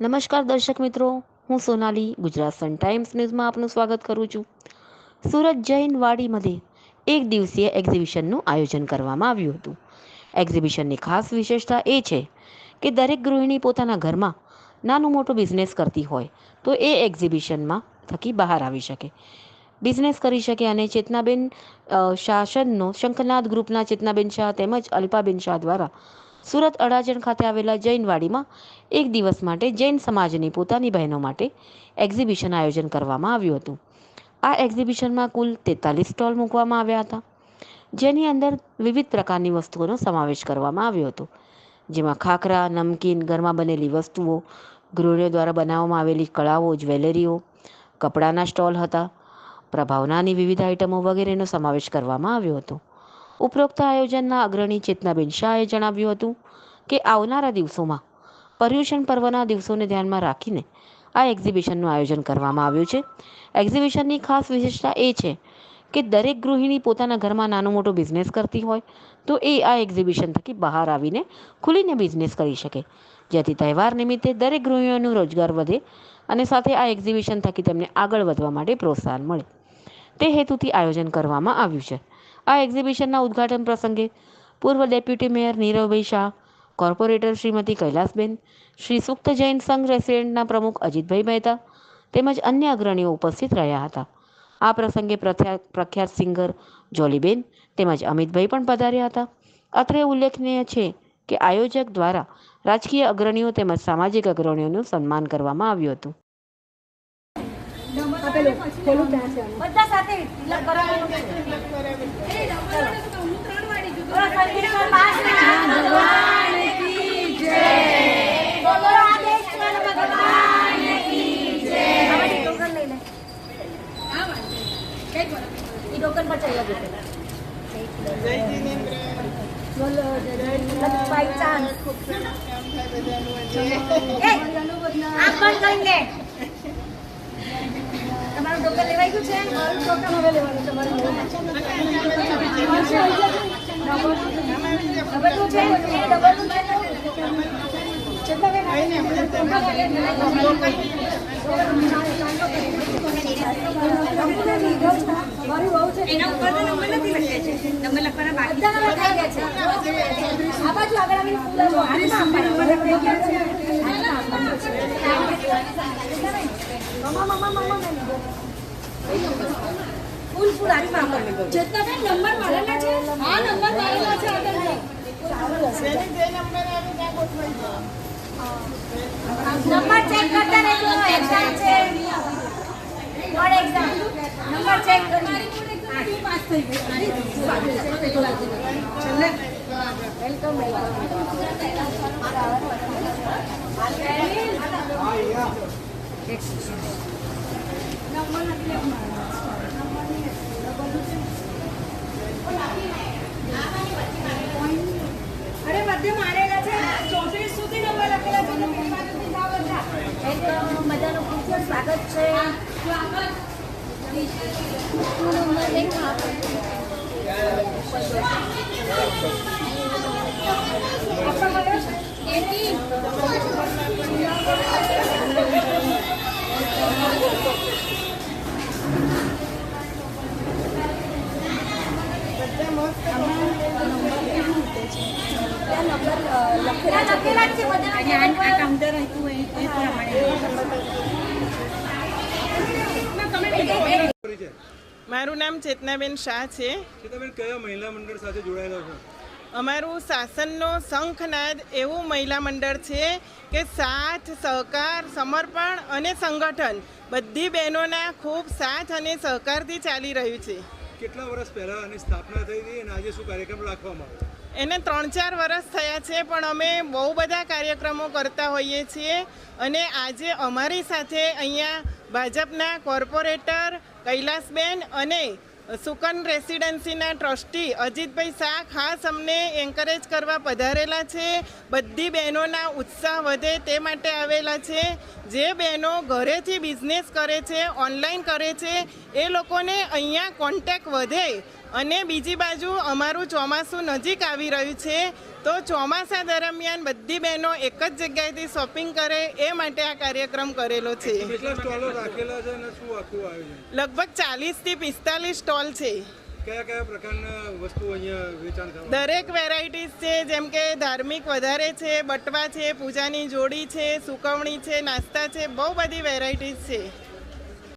નમસ્કાર દર્શક મિત્રો, હું સોનાલી, ગુજરાત સન ટાઈમ્સ ન્યૂઝમાં આપનું સ્વાગત કરું છું. સુરત જૈન વાડી મધ્યે એક દિવસીય એક્ઝિબિશનનું આયોજન કરવામાં આવ્યું હતું. એક્ઝિબિશનની ખાસ વિશેષતા એ છે કે દરેક ગૃહિણી પોતાના ઘરમાં નાનું મોટું બિઝનેસ કરતી હોય તો એ એક્ઝિબિશનમાં થકી બહાર આવી શકે. બિઝનેસ કરી શકે અને ચેતનાબેન શાસનનો શંકરનાથ ગ્રુપના ચેતનાબેન શાહ તેમજ અલ્પાબેન શાહ દ્વારા સુરત અડાજણ ખાતે આવેલા જૈનવાડીમાં એક દિવસ માટે જૈન સમાજની પોતાની બહેનો માટે એક્ઝિબિશન આયોજન કરવામાં આવ્યું હતું. આ એક્ઝિબિશનમાં કુલ તેતાલીસ સ્ટોલ મૂકવામાં આવ્યા હતા, જેની અંદર વિવિધ પ્રકારની વસ્તુઓનો સમાવેશ કરવામાં આવ્યો હતો. જેમાં ખાખરા, નમકીન ઘરમાં બનેલી વસ્તુઓ, ગૃહિણીઓ દ્વારા બનાવવામાં આવેલી કળાઓ, જ્વેલરીઓ, કપડાના સ્ટોલ હતા, પ્રભાવનાની વિવિધ આઇટમો વગેરેનો સમાવેશ કરવામાં આવ્યો હતો. ઉપરોક્ત આયોજનના અગ્રણી ચેતનાબેન શાહે જણાવ્યું હતું કે આવનારા દિવસોમાં પર્યુષણ પર્વના દિવસોને ધ્યાનમાં રાખીને આ એક્ઝિબિશનનું આયોજન કરવામાં આવ્યું છે. એક્ઝિબિશનની ખાસ વિશેષતા એ છે કે દરેક ગૃહિણી પોતાના ઘરમાં નાનો મોટો બિઝનેસ કરતી હોય તો એ આ એક્ઝિબિશન થકી બહાર આવીને ખુલીને બિઝનેસ કરી શકે. જેથી તહેવાર નિમિત્તે દરેક ગૃહિણીઓનું રોજગાર વધે અને સાથે આ એક્ઝિબિશન થકી તેમને આગળ વધવા માટે પ્રોત્સાહન મળે. તે હેતુથી આયોજન કરવામાં આવ્યું છે. આ એક્ઝિબિશનના ઉદ્ઘાટન પ્રસંગે પૂર્વ deputy mayor Niravbhai Shah, corporator Shrimati Kailasben, Shri સુક્ત Jain Sangh રેસિડેન્ટના પ્રમુખ અજીતભાઈ મહેતા તેમજ અન્ય અગ્રણીઓ ઉપસ્થિત રહ્યા હતા. આ પ્રસંગે પ્રખ્યા- પ્રખ્યાત સિંગર જોલીબેન તેમજ અમિતભાઈ પણ પધાર્યા હતા. અત્રે ઉલ્લેખનીય છે કે આયોજક દ્વારા રાજકીય અગ્રણીઓ તેમજ સામાજિક અગ્રણીઓનું સન્માન કરવામાં આવ્યું હતું. આપેલું ખોલું ત્યાં છે બધા સાથે તિલક કરાવવાનું જશે. બાય ચાન્સ લે. તમારું ટોકન લેવાઈ ગયું છે? મારું ટોકન હવે લેવાનું છે મારે છે? એ છે? કેટલા મારી આ બાજુ આગળ આવીને ફૂલ લો હાથમાં આપવાનું. મમ્મા મમ્મા મમ્મા મેં લીધો. ફૂલ ફૂલ હાથમાં આપવાનું. ચેતનાબેન નંબર મારેલા છે હા નંબર મારેલા છે આગળ જો. નંબર ચેક કરતા રહેજો એક્ઝામ છે બોર્ડ એક્ઝામ નંબર ચેક કરી પાસ થઈ ગઈ છેલ્લે વેલકમ અરે બધે મારેલા છે. ચોત્રીસ સુધી નંબર લખેલા છે તો પેલી બાજુથી જાઓ બધા. એક બધાનું ખૂબ ખૂબ સ્વાગત છે નંબર અ, લખેલા લખેલા જ છે બધાના ટેબલ પર. કાઉન્ટર હતું એ એ પ્રમાણે મારું નામ ચેતનાબેન શાહ છે. તમે કયા મહિલા મંડળ સાથે જોડાયેલા છો? અમારું શાસનનો શંખનાદ એવું મહિલા મંડળ છે કે સાથ સહકાર સમર્પણ અને સંગઠન બધી બહેનોના ખૂબ સાથ અને સહકારથી ચાલી રહ્યું છે. કેટલા વર્ષ પહેલાં આની સ્થાપના થઈ હતી અને આજે શું કાર્યક્રમ રાખવામાં આવ્યો? એને ત્રણ ચાર વર્ષ થયા છે, પણ અમે બહુ બધા કાર્યક્રમો કરતા હોઈએ છીએ અને આજે અમારી સાથે અહીંયા ભાજપના કોર્પોરેટર કૈલાસબેન અને સુકન રેસિડેન્સીના ટ્રસ્ટી અજીતભાઈ શાહ ખાસ અમને એન્કરેજ કરવા પધારેલા છે. બધી બહેનોના ઉત્સાહ વધે તે માટે આવેલા છે. જે બહેનો ઘરેથી બિઝનેસ કરે છે ઓનલાઈન કરે છે, એ લોકોને અહીંયા કોન્ટેક વધે અને બીજી બાજુ અમારું ચોમાસું નજીક આવી રહ્યું છે તો ચોમાસા દરમિયાન બધી બહેનો એક જ જગ્યાએથી શોપિંગ કરે એ માટે આ કાર્યક્રમ કરેલો છે. લગભગ ચાલીસથી પિસ્તાલીસ સ્ટોલ છે. કયા કયા પ્રકારના વસ્તુઓ અહીંયા વેચાણ દરેક વેરાયટીઝ છે જેમ કે ધાર્મિક વધારે છે બટવા છે પૂજાની જોડી છે સુકવણી છે નાસ્તા છે બહુ બધી વેરાયટીઝ છે.